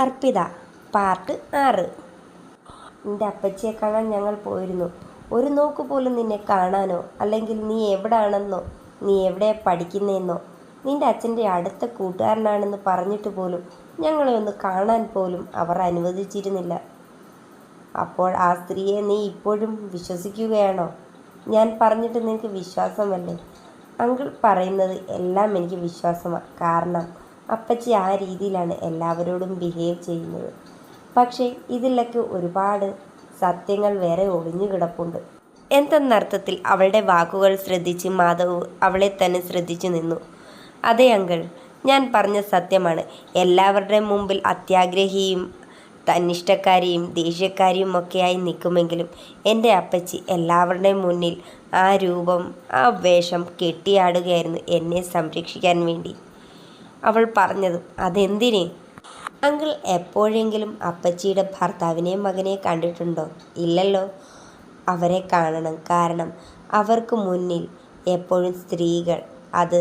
Arpita part ആറ്. നിന്റെ അപ്പച്ചിയെ കാണാൻ ഞങ്ങൾ പോയിരുന്നു. ഒരു നോക്ക് പോലും നിന്നെ കാണാനോ അല്ലെങ്കിൽ നീ എവിടാണെന്നോ നീ എവിടെ പഠിക്കുന്നതെന്നോ നിന്റെ അച്ഛന്റെ അടുത്ത കൂട്ടുകാരനാണെന്ന് പറഞ്ഞിട്ട് പോലും ഞങ്ങളെ ഒന്ന് കാണാൻ പോലും അവർ അനുവദിച്ചിരുന്നില്ല. അപ്പോൾ ആ സ്ത്രീയെ നീ ഇപ്പോഴും വിശ്വസിക്കുകയാണോ? ഞാൻ പറഞ്ഞിട്ട് നിനക്ക് വിശ്വാസമല്ലേ? അങ്കിൾ പറയുന്നത് എല്ലാം എനിക്ക് വിശ്വാസമാണ് കാരണം അപ്പച്ചി ആ രീതിയിലാണ് എല്ലാവരോടും ബിഹേവ് ചെയ്യുന്നത്. പക്ഷേ ഇതിലൊക്കെ ഒരുപാട് സത്യങ്ങൾ വേറെ ഒളിഞ്ഞു കിടപ്പുണ്ട്. എന്തെന്നർത്ഥത്തിൽ അവളുടെ വാക്കുകൾ ശ്രദ്ധിച്ച് മാധവ് അവളെ തന്നെ ശ്രദ്ധിച്ചു നിന്നു. അതെ അങ്കിൾ ഞാൻ പറഞ്ഞ സത്യമാണ്. എല്ലാവരുടെയും മുമ്പിൽ അത്യാഗ്രഹിയും തന്നിഷ്ടക്കാരിയും ദേഷ്യക്കാരിയും ഒക്കെയായി നിൽക്കുമെങ്കിലും എന്റെ അപ്പച്ചി എല്ലാവരുടെയും മുന്നിൽ ആ രൂപം ആ വേഷം കെട്ടിയാടുകയായിരുന്നു എന്നെ സംരക്ഷിക്കാൻ വേണ്ടി. അവൾ പറഞ്ഞതും. അതെന്തിന്? അങ്കിൾ എപ്പോഴെങ്കിലും അപ്പച്ചിയുടെ ഭർത്താവിനെയും മകനെ കണ്ടിട്ടുണ്ടോ? ഇല്ലല്ലോ. അവരെ കാണണം. കാരണം അവർക്ക് മുന്നിൽ എപ്പോഴും സ്ത്രീകൾ. അത്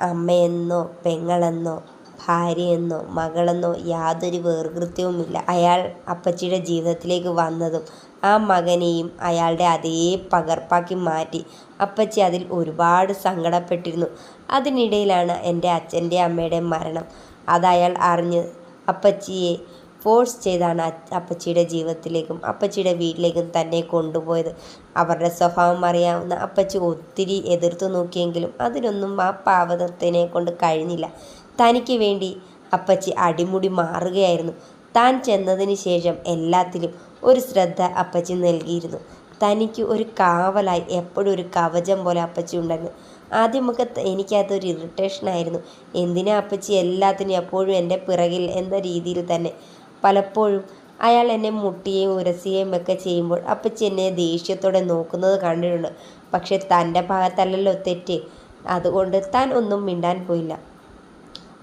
അമ്മയെന്നോ പെങ്ങളെന്നോ ഭാര്യയെന്നോ മകളെന്നോ യാതൊരു വേർകൃത്യവുമില്ല അയാൾ അപ്പച്ചിയുടെ ജീവിതത്തിലേക്ക് വന്നതും ആ മകനെയും അയാളുടെ അതേ പകർപ്പാക്കി മാറ്റി. അപ്പച്ചി അതിൽ ഒരുപാട് സങ്കടപ്പെട്ടിരുന്നു. അതിനിടയിലാണ് എന്റെ അച്ഛന്റെ അമ്മയുടെ മരണം. അത് അയാൾ അറിഞ്ഞ് അപ്പച്ചിയെ ഫോഴ്സ് ചെയ്താണ് അപ്പച്ചിയുടെ ജീവിതത്തിലേക്കും അപ്പച്ചിയുടെ വീട്ടിലേക്കും തന്നെ കൊണ്ടുപോയത്. അവരുടെ സ്വഭാവം അറിയാവുന്ന അപ്പച്ചി ഒത്തിരി എതിർത്തു നോക്കിയെങ്കിലും അതിനൊന്നും ആ പാവതത്തിനെ കൊണ്ട് കഴിഞ്ഞില്ല. തനിക്ക് വേണ്ടി അപ്പച്ചി അടിമുടി മാറുകയായിരുന്നു. താൻ ചെന്നതിന് ശേഷം എല്ലാത്തിലും ഒരു ശ്രദ്ധ അപ്പച്ചി നൽകിയിരുന്നു. തനിക്ക് ഒരു കാവലായി എപ്പോഴും ഒരു കവചം പോലെ അപ്പച്ചി ഉണ്ടായിരുന്നു ആദ്യമൊക്കെ എനിക്കതൊരു ഇറിറ്റേഷനായിരുന്നു എന്തിനാ അപ്പച്ചി എല്ലാത്തിനും എപ്പോഴും എന്റെ പിറകിൽ എന്ന രീതിയിൽ തന്നെ? പലപ്പോഴും അയാൾ എന്നെ മുട്ടിയും ഉരസിയേയും ഒക്കെ ചെയ്യുമ്പോൾ അപ്പച്ചി എന്നെ ദേഷ്യത്തോടെ നോക്കുന്നത് കണ്ടിട്ടുണ്ട്. പക്ഷെ തന്റെ ഭാഗത്തല്ലല്ലോ തെറ്റ്. അതുകൊണ്ട് താൻ ഒന്നും മിണ്ടാൻ പോയില്ല.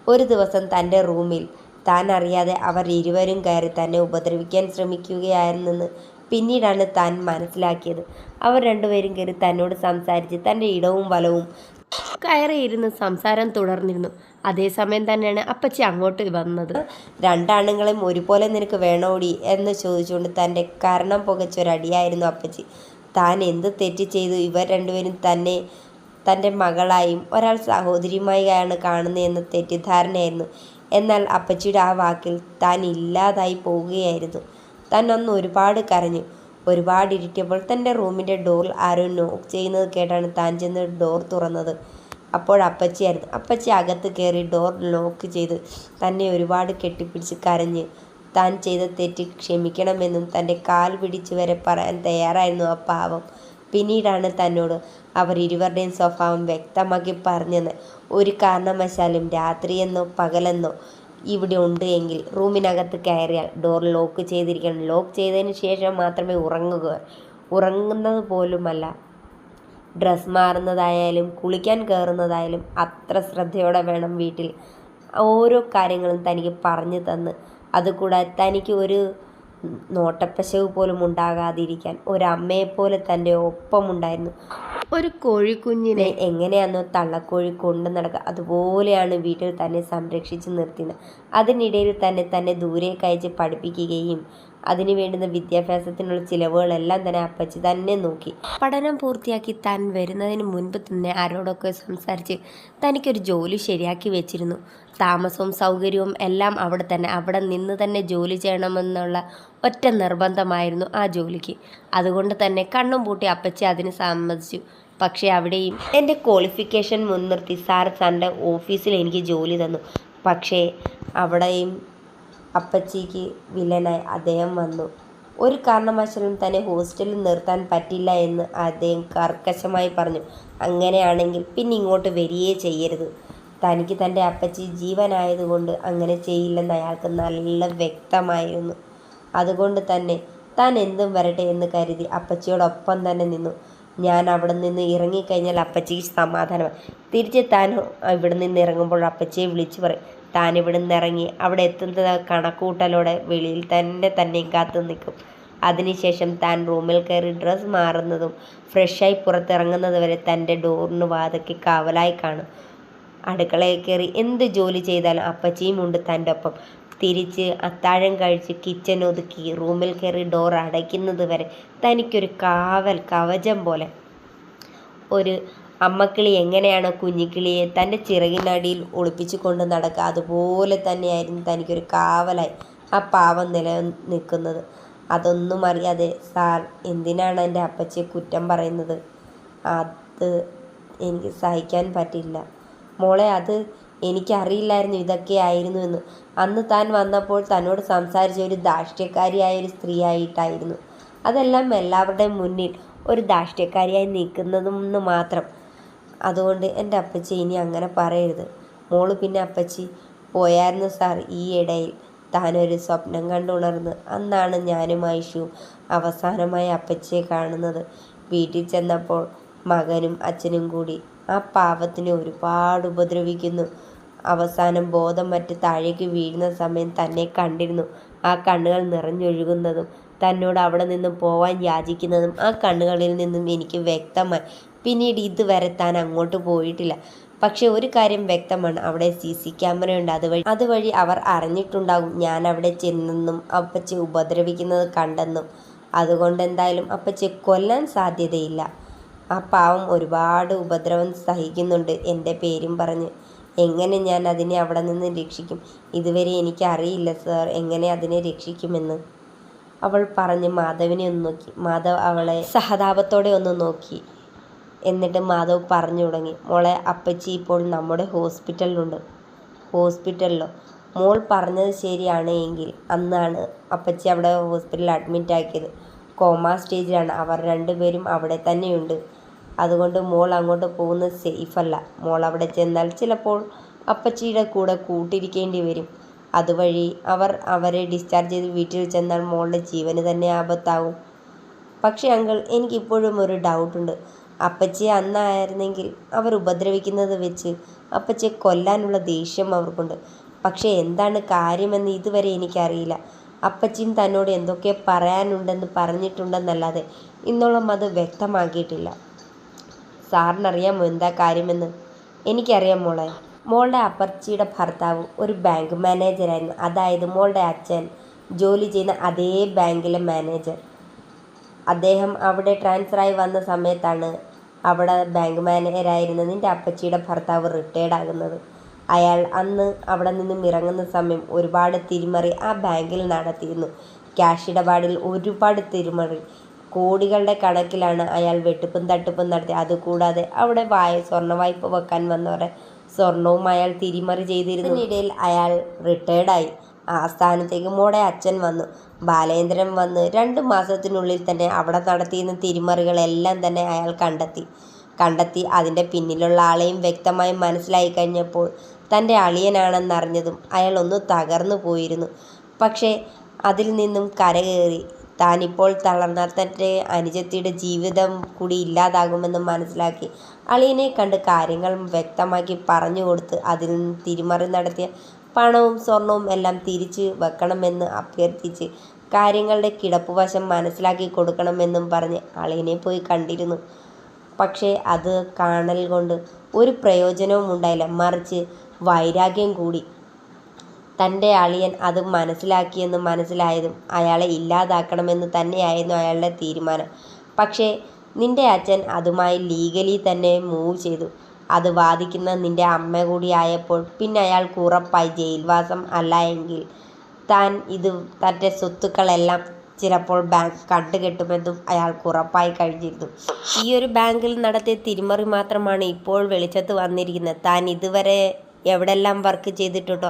ഒരു ദിവസം തന്റെ റൂമിൽ താൻ അറിയാതെ അവർ ഇരുവരും കയറി തന്നെ ഉപദ്രവിക്കാൻ ശ്രമിക്കുകയായിരുന്നെന്ന് പിന്നീടാണ് താൻ മനസ്സിലാക്കിയത്. അവർ രണ്ടുപേരും കയറി തന്നോട് സംസാരിച്ച് തന്റെ ഇടവും വലവും കയറിയിരുന്ന് സംസാരം തുടർന്നിരുന്നു. അതേസമയം തന്നെയാണ് അപ്പച്ചി അങ്ങോട്ട് വന്നത്. രണ്ടാണുങ്ങളെയും ഒരുപോലെ നിനക്ക് വേണോടി എന്ന് ചോദിച്ചുകൊണ്ട് തന്റെ കരണം പുകച്ചൊരടിയായിരുന്നു അപ്പച്ചി. താൻ എന്ത് തെറ്റ് ചെയ്തു? ഇവർ രണ്ടുപേരും തന്നെ തന്റെ മകളായും ഒരാൾ സഹോദരിയുമായാണ് കാണുന്നതെന്ന് തെറ്റിദ്ധാരണയായിരുന്നു. എന്നാൽ അപ്പച്ചിയുടെ ആ വാക്കിൽ താൻ ഇല്ലാതായി പോവുകയായിരുന്നു. താൻ അന്ന് ഒരുപാട് കരഞ്ഞു. ഒരുപാട് ഇരുട്ടിയപ്പോൾ തന്റെ റൂമിന്റെ ഡോറിൽ ആരോ നോക്ക് ചെയ്യുന്നത് കേട്ടാണ് താൻ ചെന്ന് ഡോർ തുറന്നത്. അപ്പോൾ അപ്പച്ചിയായിരുന്നു. അപ്പച്ചി അകത്ത് കയറി ഡോർ ലോക്ക് ചെയ്ത് തന്നെ ഒരുപാട് കെട്ടിപ്പിടിച്ച് കരഞ്ഞ് താൻ ചെയ്ത തെറ്റ് ക്ഷമിക്കണമെന്നും തന്റെ കാൽ പിടിച്ച് വരെ പറയാൻ തയ്യാറായിരുന്നു ആ പാവം. പിന്നീടാണ് തന്നോട് അവർ ഇരുവരുടെയും സ്വഭാവം വ്യക്തമാക്കി പറഞ്ഞത് ഒരു കാരണവശാലും രാത്രിയെന്നോ പകലെന്നോ ഇവിടെ ഉണ്ട് എങ്കിൽ റൂമിനകത്ത് കയറിയാൽ ഡോർ ലോക്ക് ചെയ്തിരിക്കണം. ലോക്ക് ചെയ്തതിന് ശേഷം മാത്രമേ ഉറങ്ങുക. ഉറങ്ങുന്നത് പോലുമല്ല. ഡ്രസ് മാറുന്നതായാലും കുളിക്കാൻ കയറുന്നതായാലും അത്ര ശ്രദ്ധയോടെ വേണം വീട്ടിൽ. ഓരോ കാര്യങ്ങളും തനിക്ക് പറഞ്ഞു തന്ന്. അതുകൂടാതെ തനിക്ക് ഒരു നോട്ടപ്പശവ് പോലും ഉണ്ടാകാതിരിക്കാൻ ഒരമ്മയെപ്പോലെ തന്റെ ഒപ്പമുണ്ടായിരുന്നു. ഒരു കോഴിക്കുഞ്ഞിനെ എങ്ങനെയാണോ തള്ളക്കോഴി കൊണ്ടു നടക്കുക. അതുപോലെയാണ് വീട്ടിൽ തന്നെ സംരക്ഷിച്ചു നിർത്തിയത്. അതിനിടയിൽ തന്നെ തന്നെ ദൂരേക്കയച്ച് പഠിപ്പിക്കുകയും അതിന് വേണ്ടുന്ന വിദ്യാഭ്യാസത്തിനുള്ള ചിലവുകളെല്ലാം തന്നെ അപ്പച്ചി തന്നെ നോക്കി. പഠനം പൂർത്തിയാക്കി താൻ വരുന്നതിന് മുൻപ് തന്നെ ആരോടൊക്കെ സംസാരിച്ച് തനിക്കൊരു ജോലി ശരിയാക്കി വെച്ചിരുന്നു. താമസവും സൗകര്യവും എല്ലാം അവിടെ തന്നെ അവിടെ നിന്ന് തന്നെ ജോലി ചെയ്യണമെന്നുള്ള ഒറ്റ നിർബന്ധമായിരുന്നു ആ ജോലിക്ക്. അതുകൊണ്ട് തന്നെ കണ്ണും പൂട്ടി അപ്പച്ചി അതിന് സമ്മതിച്ചു. പക്ഷേ അവിടെയും എന്റെ ക്വാളിഫിക്കേഷൻ മുൻനിർത്തി സാർ തന്റെ ഓഫീസിൽ എനിക്ക് ജോലി തന്നു. പക്ഷേ അവിടെയും അപ്പച്ചിക്ക് വില്ലനായി അദ്ദേഹം വന്നു. ഒരു കാരണവശാലും തന്നെ ഹോസ്റ്റലിൽ നിർത്താൻ പറ്റില്ല എന്ന് അദ്ദേഹം കർക്കശമായി പറഞ്ഞു. അങ്ങനെയാണെങ്കിൽ പിന്നെ ഇങ്ങോട്ട് വരികയേ ചെയ്യരുത്. തനിക്ക് തന്റെ അപ്പച്ചി ജീവനായതുകൊണ്ട് അങ്ങനെ ചെയ്യില്ലെന്ന് അയാൾക്ക് നല്ല വ്യക്തമായിരുന്നു. അതുകൊണ്ട് തന്നെ താൻ എന്തും വരട്ടെ എന്ന് കരുതി അപ്പച്ചിയോടൊപ്പം തന്നെ നിന്നു. ഞാൻ അവിടെ നിന്ന് ഇറങ്ങിക്കഴിഞ്ഞാൽ അപ്പച്ചിക്ക് സമാധാനമായി. തിരിച്ച് താൻ ഇവിടെ നിന്ന് ഇറങ്ങുമ്പോൾ അപ്പച്ചിയെ വിളിച്ചു പറയും. താൻ ഇവിടെ നിന്ന് ഇറങ്ങി അവിടെ എത്തുന്നത് കണക്കൂട്ടലോടെ വെളിയിൽ തന്നെ തന്നെ കാത്തു നിൽക്കും. അതിനുശേഷം താൻ റൂമിൽ കയറി ഡ്രസ്സ് മാറുന്നതും ഫ്രഷായി പുറത്തിറങ്ങുന്നത് വരെ തന്റെ ഡോറിന് വാതയ്ക്ക് കാവലായി കാണും. അടുക്കളയിൽ കയറി എന്ത് ജോലി ചെയ്താലും അപ്പച്ചിയും ഉണ്ട് തന്റെ ഒപ്പം തിരിച്ച് അത്താഴം കഴിച്ച് കിച്ചൻ ഒതുക്കി റൂമിൽ കയറി ഡോർ അടയ്ക്കുന്നത് വരെ തനിക്കൊരു കാവൽ കവചം പോലെ. ഒരു അമ്മക്കിളി എങ്ങനെയാണ് കുഞ്ഞിക്കിളിയെ തന്റെ ചിറകിനടിയിൽ ഒളിപ്പിച്ചു കൊണ്ട് നടക്കുക? അതുപോലെ തന്നെയായിരുന്നു തനിക്കൊരു കാവലായി ആ പാവം നില നിൽക്കുന്നത് അതൊന്നും അറിയാതെ സാർ എന്തിനാണ് എന്റെ അപ്പച്ചിയെ കുറ്റം പറയുന്നത്? അത് എനിക്ക് സഹിക്കാൻ പറ്റില്ല. മോളെ അത് എനിക്കറിയില്ലായിരുന്നു ഇതൊക്കെ ആയിരുന്നു എന്ന്. അന്ന് താൻ വന്നപ്പോൾ തന്നോട് സംസാരിച്ച ഒരു ദാഷ്ട്യക്കാരിയായ ഒരു സ്ത്രീ ആയിട്ടായിരുന്നു അതെല്ലാം എല്ലാവരുടെയും മുന്നിൽ ഒരു ദാഷ്ട്യക്കാരിയായി നിൽക്കുന്നതെന്ന് മാത്രം അതുകൊണ്ട് എന്റെ അപ്പച്ചി ഇനി അങ്ങനെ പറയരുത്. മോൾ പിന്നെ അപ്പച്ചി പോയായിരുന്നു സാർ ഈ ഇടയിൽ. താനൊരു സ്വപ്നം കണ്ടുണർന്ന് അന്നാണ് ഞാനും ഐഷുവും അവസാനമായി അപ്പച്ചിയെ കാണുന്നത്. വീട്ടിൽ ചെന്നപ്പോൾ മകനും അച്ഛനും കൂടി ആ പാവത്തിനെ ഒരുപാട് ഉപദ്രവിക്കുന്നു. അവസാനം ബോധം മറ്റ് താഴേക്ക് വീഴുന്ന സമയം തന്നെ കണ്ടിരുന്നു. ആ കണ്ണുകൾ നിറഞ്ഞൊഴുകുന്നതും തന്നോട് അവിടെ നിന്നും പോവാൻ യാചിക്കുന്നതും ആ കണ്ണുകളിൽ നിന്നും എനിക്ക് വ്യക്തമായി പിന്നീട് ഇതുവരെ താൻ അങ്ങോട്ട് പോയിട്ടില്ല. പക്ഷെ ഒരു കാര്യം വ്യക്തമാണ്. അവിടെ സി സി ക്യാമറയുണ്ട്. അതുവഴി അതുവഴി അവർ അറിഞ്ഞിട്ടുണ്ടാകും. ഞാൻ അവിടെ ചെന്നെന്നും അപ്പച്ചി ഉപദ്രവിക്കുന്നത് കണ്ടെന്നും. അതുകൊണ്ട് എന്തായാലും അപ്പച്ചി കൊല്ലാൻ സാധ്യതയില്ല. ആ പാവം ഒരുപാട് ഉപദ്രവം സഹിക്കുന്നുണ്ട് എന്റെ പേരും പറഞ്ഞ്. എങ്ങനെ ഞാൻ അതിനെ അവിടെ നിന്ന് രക്ഷിക്കും? ഇതുവരെ എനിക്കറിയില്ല സാർ. എങ്ങനെ അതിനെ രക്ഷിക്കുമെന്ന്. അവൾ പറഞ്ഞ് മാധവിനെ ഒന്ന് നോക്കി. മാധവ് അവളെ സഹതാപത്തോടെ ഒന്ന് നോക്കി. എന്നിട്ട് മാധവ് പറഞ്ഞു തുടങ്ങി. മോളെ അപ്പച്ചി ഇപ്പോൾ നമ്മുടെ ഹോസ്പിറ്റലിലുണ്ട്. ഹോസ്പിറ്റലിലോ? മോൾ പറഞ്ഞത് ശരിയാണ് എങ്കിൽ അന്നാണ് അപ്പച്ചി അവിടെ ഹോസ്പിറ്റലിൽ അഡ്മിറ്റ് ആക്കിയത്. കോമ സ്റ്റേജിലാണ്. അവർ രണ്ടുപേരും അവിടെ തന്നെയുണ്ട്. അതുകൊണ്ട് മോൾ അങ്ങോട്ട് പോകുന്നത് സേഫല്ല മോൾ അവിടെ ചെന്നാൽ ചിലപ്പോൾ അപ്പച്ചിയുടെ കൂടെ കൂട്ടിരിക്കേണ്ടി വരും. അതുവഴി അവർ അവരെ ഡിസ്ചാർജ് ചെയ്ത് വീട്ടിൽ ചെന്നാൽ മോളുടെ ജീവന് തന്നെ ആപത്താവും പക്ഷേ അങ്കിൾ എനിക്കിപ്പോഴും ഒരു ഡൗട്ടുണ്ട് അപ്പച്ചിയെ അന്നായിരുന്നെങ്കിൽ അവർ ഉപദ്രവിക്കുന്നത് വെച്ച് അപ്പച്ചിയെ കൊല്ലാനുള്ള ദേഷ്യം അവർക്കുണ്ട്. പക്ഷേ എന്താണ് കാര്യമെന്ന് ഇതുവരെ എനിക്കറിയില്ല. അപ്പച്ചിയും തന്നോട് എന്തൊക്കെ പറയാനുണ്ടെന്ന് പറഞ്ഞിട്ടുണ്ടെന്നല്ലാതെ ഇന്നോളം അത് വ്യക്തമാക്കിയിട്ടില്ല. സാറിനറിയാമോ എന്താ കാര്യമെന്ന്? എനിക്കറിയാം മോളെ. മോളുടെ അപ്പച്ചിയുടെ ഭർത്താവ് ഒരു ബാങ്ക് മാനേജറായിരുന്നു അതായത് മോളുടെ അച്ഛൻ ജോലി ചെയ്യുന്ന അതേ ബാങ്കിലെ മാനേജർ. അദ്ദേഹം അവിടെ ട്രാൻസ്ഫറായി വന്ന സമയത്താണ് അവിടെ ബാങ്ക് മാനേജരായിരുന്ന നിന്റെ അപ്പച്ചിയുടെ ഭർത്താവ് റിട്ടയർഡ് ആകുന്നത്. അയാൾ അന്ന് അവിടെ നിന്നും ഇറങ്ങുന്ന സമയം ഒരുപാട് തിരിമറി ആ ബാങ്കിൽ നടത്തിയിരുന്നു. ക്യാഷ് ഇടപാടിൽ ഒരുപാട് തിരിമറി. കോടികളുടെ കണക്കിലാണ് അയാൾ വെട്ടിപ്പും തട്ടിപ്പും നടത്തി അതുകൂടാതെ അവിടെ വായ സ്വർണ വായ്പ വെക്കാൻ വന്നവരെ സ്വർണവും അയാൾ തിരിമറി ചെയ്തിരുന്നു. ഇതിനിടയിൽ അയാൾ റിട്ടയർഡായി ആ സ്ഥാനത്തേക്ക് മോടെ അച്ഛൻ വന്നു. ബാലേന്ദ്രൻ വന്ന് രണ്ട് മാസത്തിനുള്ളിൽ തന്നെ അവിടെ നടത്തിയിരുന്ന തിരിമറികളെല്ലാം തന്നെ അയാൾ കണ്ടെത്തി. കണ്ടെത്തി. അതിന്റെ പിന്നിലുള്ള ആളെയും വ്യക്തമായി മനസ്സിലായി കഴിഞ്ഞപ്പോൾ തന്റെ അളിയനാണെന്നറിഞ്ഞതും അയാൾ ഒന്ന് തകർന്നു പോയിരുന്നു. പക്ഷേ അതിൽ നിന്നും കരകയറി. താനിപ്പോൾ തളർന്നാൽ തന്റെ അനുജത്തിയുടെ ജീവിതം കൂടി ഇല്ലാതാകുമെന്ന് മനസ്സിലാക്കി അളിയനെ കണ്ട് കാര്യങ്ങൾ വ്യക്തമാക്കി പറഞ്ഞു കൊടുത്ത് അതിൽ നിന്ന് തിരിമറി നടത്തിയ പണവും സ്വർണവും എല്ലാം തിരിച്ച് വെക്കണമെന്ന് അഭ്യർത്ഥിച്ച് കാര്യങ്ങളുടെ കിടപ്പുവശം മനസ്സിലാക്കി കൊടുക്കണമെന്നും പറഞ്ഞ് അളിയനെ പോയി കണ്ടിരുന്നു. പക്ഷേ അത് കാണൽ കൊണ്ട് ഒരു പ്രയോജനവും ഉണ്ടായില്ല. മറിച്ച് വൈരാഗ്യം കൂടി. തന്റെ അളിയൻ അത് മനസ്സിലാക്കിയെന്ന് മനസ്സിലായതും അയാളെ ഇല്ലാതാക്കണമെന്ന് തന്നെയായിരുന്നു അയാളുടെ തീരുമാനം. പക്ഷേ നിന്റെ അച്ഛൻ അതുമായി ലീഗലി തന്നെ മൂവ് ചെയ്തു. അത് വാദിക്കുന്ന നിന്റെ അമ്മ കൂടി ആയപ്പോൾ പിന്നെ അയാൾക്ക് ഉറപ്പായി ജയിൽവാസം അല്ല എങ്കിൽ താൻ ഇത് തന്റെ സ്വത്തുക്കളെല്ലാം ചിലപ്പോൾ ബാങ്ക് കണ്ടുകെട്ടുമെന്നും അയാൾക്ക് ഉറപ്പായി കഴിഞ്ഞിരുന്നു. ഈ ഒരു ബാങ്കിൽ നടത്തിയ തിരിമറി മാത്രമാണ് ഇപ്പോൾ വെളിച്ചത്ത് വന്നിരിക്കുന്നത്. താൻ ഇതുവരെ എവിടെല്ലാം വർക്ക് ചെയ്തിട്ടുണ്ടോ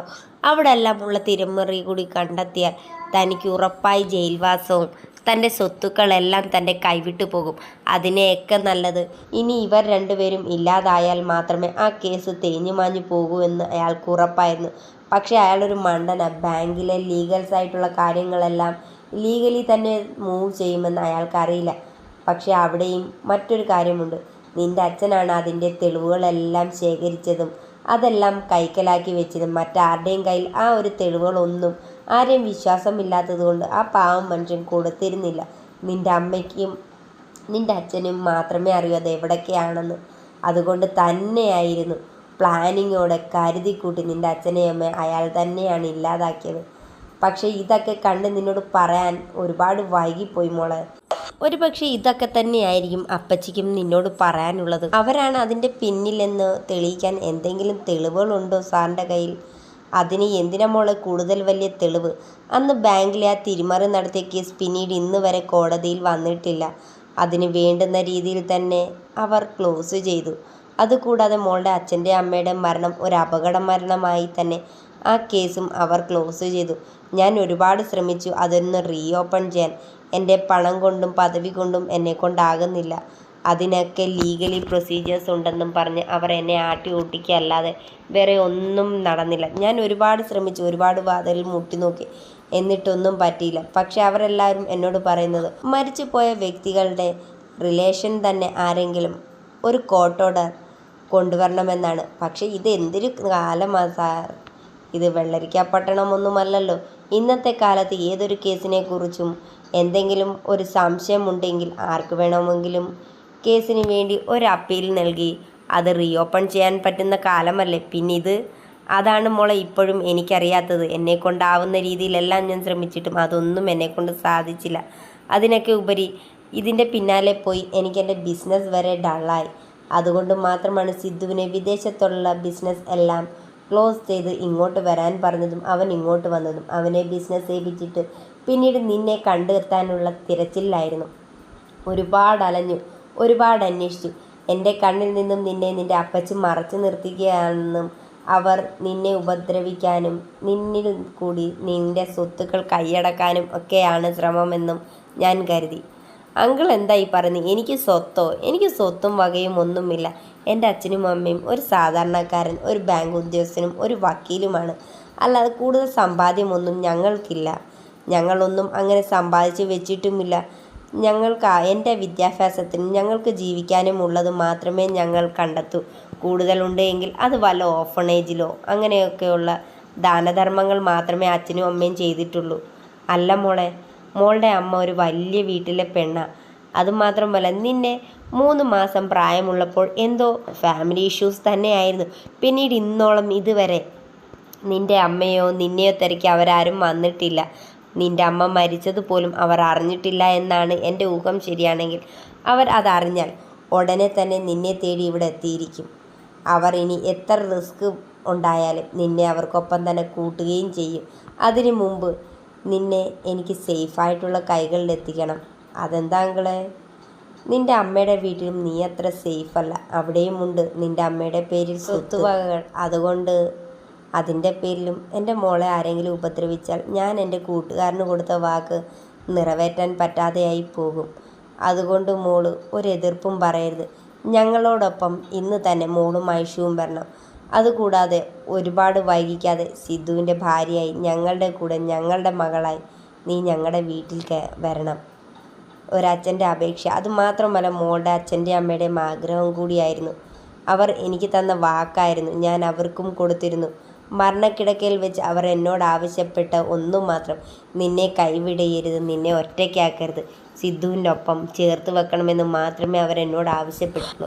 അവിടെല്ലാം ഉള്ള തിരിമറി കൂടി കണ്ടെത്തിയാൽ തനിക്ക് ഉറപ്പായി ജയിൽവാസവും തന്റെ സ്വത്തുക്കളെല്ലാം തന്റെ കൈവിട്ടു പോകും. അതിനെയൊക്കെ നല്ലത് ഇനി ഇവർ രണ്ടുപേരും ഇല്ലാതായാൽ മാത്രമേ ആ കേസ് തേഞ്ഞു മാഞ്ഞു പോകൂ എന്ന് അയാൾക്ക് ഉറപ്പായിരുന്നു. പക്ഷേ അയാളൊരു മണ്ടന. ബാങ്കിലെ ലീഗൽസ് ആയിട്ടുള്ള കാര്യങ്ങളെല്ലാം ലീഗലി തന്നെ മൂവ് ചെയ്യുമെന്ന് അയാൾക്കറിയില്ല. പക്ഷേ അവിടെയും മറ്റൊരു കാര്യമുണ്ട്. നിന്റെ അച്ഛനാണ് അതിന്റെ തെളിവുകളെല്ലാം ശേഖരിച്ചതും അതെല്ലാം കൈക്കലാക്കി വെച്ചതും മറ്റാരുടെയും കയ്യിൽ ആ ഒരു തെളിവുകളൊന്നും ആരെയും വിശ്വാസമില്ലാത്തതുകൊണ്ട് ആ പാവം മനുഷ്യൻ കൊടുത്തിരുന്നില്ല. നിന്റെ അമ്മയ്ക്കും നിന്റെ അച്ഛനും മാത്രമേ അറിയൂ അത് എവിടൊക്കെയാണെന്ന് അതുകൊണ്ട് തന്നെയായിരുന്നു പ്ലാനിങ്ങോടെ കരുതിക്കൂട്ടി നിന്റെ അച്ഛനെയും അമ്മയും അയാൾ തന്നെയാണ് ഇല്ലാതാക്കിയത്. പക്ഷെ ഇതൊക്കെ കണ്ട് നിന്നോട് പറയാൻ ഒരുപാട് വൈകിപ്പോയി മോളെ. ഒരു പക്ഷേ ഇതൊക്കെ തന്നെയായിരിക്കും അപ്പച്ചിക്കും നിന്നോട് പറയാനുള്ളത്. അവരാണ് അതിന്റെ പിന്നിലെന്ന് തെളിയിക്കാൻ എന്തെങ്കിലും തെളിവുകളുണ്ടോ സാറിന്റെ കയ്യിൽ? അതിന് എന്തിനാ മോളെ കൂടുതൽ വലിയ തെളിവ്? അന്ന് ബാങ്കിലെ ആ തിരിമറി നടത്തിയ കേസ് പിന്നീട് ഇന്ന് വരെ കോടതിയിൽ വന്നിട്ടില്ല. അതിന് വേണ്ടുന്ന രീതിയിൽ തന്നെ അവർ ക്ലോസ് ചെയ്തു. അതുകൂടാതെ മോളുടെ അച്ഛന്റെ അമ്മയുടെ മരണം ഒരു അപകട മരണമായി തന്നെ ആ കേസും അവർ ക്ലോസ് ചെയ്തു. ഞാൻ ഒരുപാട് ശ്രമിച്ചു. അതൊന്ന് റീ ഓപ്പൺ ചെയ്യാൻ. എന്റെ പണം കൊണ്ടും പദവി കൊണ്ടും എന്നെ കൊണ്ടാകുന്നില്ല. അതിനൊക്കെ ലീഗലി പ്രൊസീജിയേഴ്സ് ഉണ്ടെന്നും പറഞ്ഞ് അവർ എന്നെ ആട്ടി ഓട്ടിക്കല്ലാതെ വേറെ ഒന്നും നടന്നില്ല. ഞാൻ ഒരുപാട് ശ്രമിച്ചു. ഒരുപാട് വാതിലിൽ മുട്ടി നോക്കി. എന്നിട്ടൊന്നും പറ്റിയില്ല. പക്ഷെ അവരെല്ലാവരും എന്നോട് പറയുന്നത് മരിച്ചുപോയ വ്യക്തികളുടെ റിലേഷൻ തന്നെ ആരെങ്കിലും ഒരു കോർട്ട് ഓർഡർ കൊണ്ടുവരണമെന്നാണ്. പക്ഷേ ഇത് എന്തൊരു കാലമാണ് സാർ ഇത് വെള്ളരിക്ക പട്ടണമൊന്നുമല്ലല്ലോ ഇന്നത്തെ കാലത്ത് ഏതൊരു കേസിനെ കുറിച്ചും എന്തെങ്കിലും ഒരു സംശയമുണ്ടെങ്കിൽ ആർക്ക് വേണമെങ്കിലും കേസിന് വേണ്ടി ഒരു അപ്പീൽ നൽകി അത് റീഓപ്പൺ ചെയ്യാൻ പറ്റുന്ന കാലമല്ലേ. പിന്നെ ഇത് അതാണ് മോളെ ഇപ്പോഴും എനിക്കറിയാത്തത്. എന്നെ കൊണ്ടാവുന്ന രീതിയിലെല്ലാം ഞാൻ ശ്രമിച്ചിട്ടും അതൊന്നും എന്നെ കൊണ്ട് സാധിച്ചില്ല. അതിനൊക്കെ ഉപരി ഇതിന്റെ പിന്നാലെ പോയി എനിക്കെന്റെ ബിസിനസ് വരെ ഡള്ളായി. അതുകൊണ്ട് മാത്രമാണ് സിദ്ധുവിനെ വിദേശത്തുള്ള ബിസിനസ് എല്ലാം ക്ലോസ് ചെയ്ത് ഇങ്ങോട്ട് വരാൻ പറഞ്ഞതും അവൻ ഇങ്ങോട്ട് വന്നതും. അവനെ ബിസിനസ് ഏൽപ്പിച്ചിട്ട് പിന്നീട് നിന്നെ കണ്ടെത്താനുള്ള തിരച്ചിലായിരുന്നു. ഒരുപാട് അലഞ്ഞു ഒരുപാട് അന്വേഷിച്ചു. എന്റെ കണ്ണിൽ നിന്നും നിന്നെ നിന്റെ അപ്പച്ചി മറച്ചു നിർത്തുകയാണെന്നും അവർ നിന്നെ ഉപദ്രവിക്കാനും നിന്നിൽ കൂടി നിന്റെ സ്വത്തുക്കൾ കൈയടക്കാനും ഒക്കെയാണ് ശ്രമമെന്നും ഞാൻ കരുതി. അങ്കിൾ എന്തായി പറഞ്ഞു? എനിക്ക് സ്വത്തോ? എനിക്ക് സ്വത്തും വകയും ഒന്നുമില്ല. എന്റെ അച്ഛനും അമ്മയും ഒരു സാധാരണക്കാരൻ ഒരു ബാങ്ക് ഉദ്യോഗസ്ഥനും ഒരു വക്കീലുമാണ്. അല്ലാതെ കൂടുതൽ സമ്പാദ്യമൊന്നും ഞങ്ങൾക്കില്ല. ഞങ്ങളൊന്നും അങ്ങനെ സമ്പാദിച്ച് വെച്ചിട്ടുമില്ല. ഞങ്ങൾക്ക് എന്റെ വിദ്യാഭ്യാസത്തിനും ഞങ്ങൾക്ക് ജീവിക്കാനും ഉള്ളത് മാത്രമേ ഞങ്ങൾ കണ്ടെത്തൂ. കൂടുതലുണ്ട് എങ്കിൽ അത് വല്ല ഓഫണേജിലോ അങ്ങനെയൊക്കെയുള്ള ദാനധർമ്മങ്ങൾ മാത്രമേ അച്ഛനും അമ്മയും ചെയ്തിട്ടുള്ളൂ. അല്ല മോളെ മോളുടെ അമ്മ ഒരു വലിയ വീട്ടിലെ പെണ്ണാണ് അതുമാത്രമല്ല നിന്നെ മൂന്ന് മാസം പ്രായമുള്ളപ്പോൾ എന്തോ ഫാമിലി ഇഷ്യൂസ് തന്നെയായിരുന്നു. പിന്നീട് ഇന്നോളം ഇതുവരെ നിന്റെ അമ്മയോ നിന്നെയോ തിരക്കി അവരാരും വന്നിട്ടില്ല. നിന്റെ അമ്മ മരിച്ചത് പോലും അവർ അറിഞ്ഞിട്ടില്ല എന്നാണ് എന്റെ ഊഹം ശരിയാണെങ്കിൽ അവർ അതറിഞ്ഞാൽ ഉടനെ തന്നെ നിന്നെ തേടി ഇവിടെ എത്തിയിരിക്കും. അവർ ഇനി എത്ര റിസ്ക് ഉണ്ടായാലും നിന്നെ അവർക്കൊപ്പം തന്നെ കൂട്ടുകയും ചെയ്യും. അതിനു മുമ്പ് നിന്നെ എനിക്ക് സേഫായിട്ടുള്ള കൈകളിൽ എത്തിക്കണം അതെന്താ അങ്കിളെ? നിന്റെ അമ്മയുടെ വീട്ടിലും നീ അത്ര സേഫല്ല. അല്ല അവിടെയും ഉണ്ട് നിന്റെ അമ്മയുടെ പേരിൽ സ്വത്തുവകകൾ. അതുകൊണ്ട് അതിന്റെ പേരിലും എന്റെ മോളെ ആരെങ്കിലും ഉപദ്രവിച്ചാൽ ഞാൻ എന്റെ കൂട്ടുകാരന് കൊടുത്ത വാക്ക് നിറവേറ്റാൻ പറ്റാതെയായി പോകും. അതുകൊണ്ട് മോൾ ഒരു എതിർപ്പും പറയരുത്. ഞങ്ങളോടൊപ്പം ഇന്ന് തന്നെ മോളും ഐഷുവും വരണം. അതുകൂടാതെ ഒരുപാട് വൈകിക്കാതെ സിദ്ധുവിന്റെ ഭാര്യയായി ഞങ്ങളുടെ കൂടെ ഞങ്ങളുടെ മകളായി നീ ഞങ്ങളുടെ വീട്ടിൽ വരണം. ഒരച്ഛന്റെ അപേക്ഷ. അതുമാത്രമല്ല മോളുടെ അച്ഛന്റെ അമ്മയുടെയും ആഗ്രഹം കൂടിയായിരുന്നു. അവർ എനിക്ക് തന്ന വാക്കായിരുന്നു. ഞാൻ അവർക്കും കൊടുത്തിരുന്നു. മരണക്കിടക്കയിൽ വെച്ച് അവർ എന്നോട് ആവശ്യപ്പെട്ട ഒന്നും മാത്രം. നിന്നെ കൈവിടയരുത് നിന്നെ ഒറ്റയ്ക്കാക്കരുത്. സിദ്ധുവിന്റെ ഒപ്പം ചേർത്ത് വെക്കണമെന്ന് മാത്രമേ അവർ എന്നോട്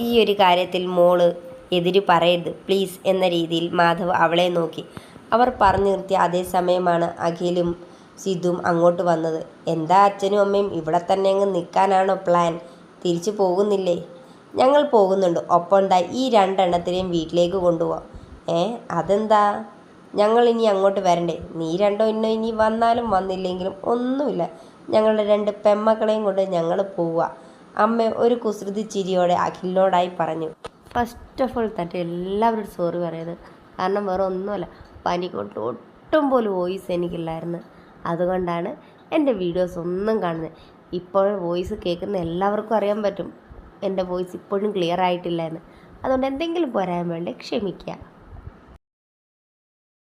ഈ ഒരു കാര്യത്തിൽ മോൾ എതിര് പറയരുത് പ്ലീസ് എന്ന രീതിയിൽ മാധവ് അവളെ നോക്കി. അവർ പറഞ്ഞു നിർത്തിയ അതേ സമയമാണ് അഖിലും സിദ്ധുവും അങ്ങോട്ട് വന്നത്. എന്താ അച്ഛനും അമ്മയും ഇവിടെ തന്നെ അങ്ങ് നിൽക്കാനാണോ പ്ലാൻ തിരിച്ചു പോകുന്നില്ലേ? ഞങ്ങൾ പോകുന്നുണ്ട്. ഒപ്പം എന്താ ഈ രണ്ടെണ്ണത്തിനെയും വീട്ടിലേക്ക് കൊണ്ടുപോവാം. ഏ അതെന്താ? ഞങ്ങൾ ഇനി അങ്ങോട്ട് വരണ്ടേ? നീ രണ്ടോ ഇന്നോ ഇനി വന്നാലും വന്നില്ലെങ്കിലും ഒന്നുമില്ല. ഞങ്ങളുടെ രണ്ട് പെമ്മക്കളെയും കൊണ്ട് ഞങ്ങൾ പോവുക അമ്മ ഒരു കുസൃതി ചിരിയോടെ അഖിലിനോടായി പറഞ്ഞു. ഫസ്റ്റ് ഓഫ് ഓൾ തന്നെ എല്ലാവരോടും സോറി പറയുന്നത് കാരണം വേറെ ഒന്നുമല്ല. പനി കൊണ്ട് ഒട്ടും പോലും വോയിസ് എനിക്കില്ലായിരുന്നു. അതുകൊണ്ടാണ് എന്റെ വീഡിയോസ് ഒന്നും കാണുന്നത്. ഇപ്പോൾ വോയിസ് കേൾക്കുന്ന എല്ലാവർക്കും അറിയാൻ പറ്റും. എന്റെ വോയിസ് ഇപ്പോഴും ക്ലിയർ ആയിട്ടില്ല എന്ന് അതുകൊണ്ട് എന്തെങ്കിലും പോരാൻ വേണ്ടി ക്ഷമിക്കുക.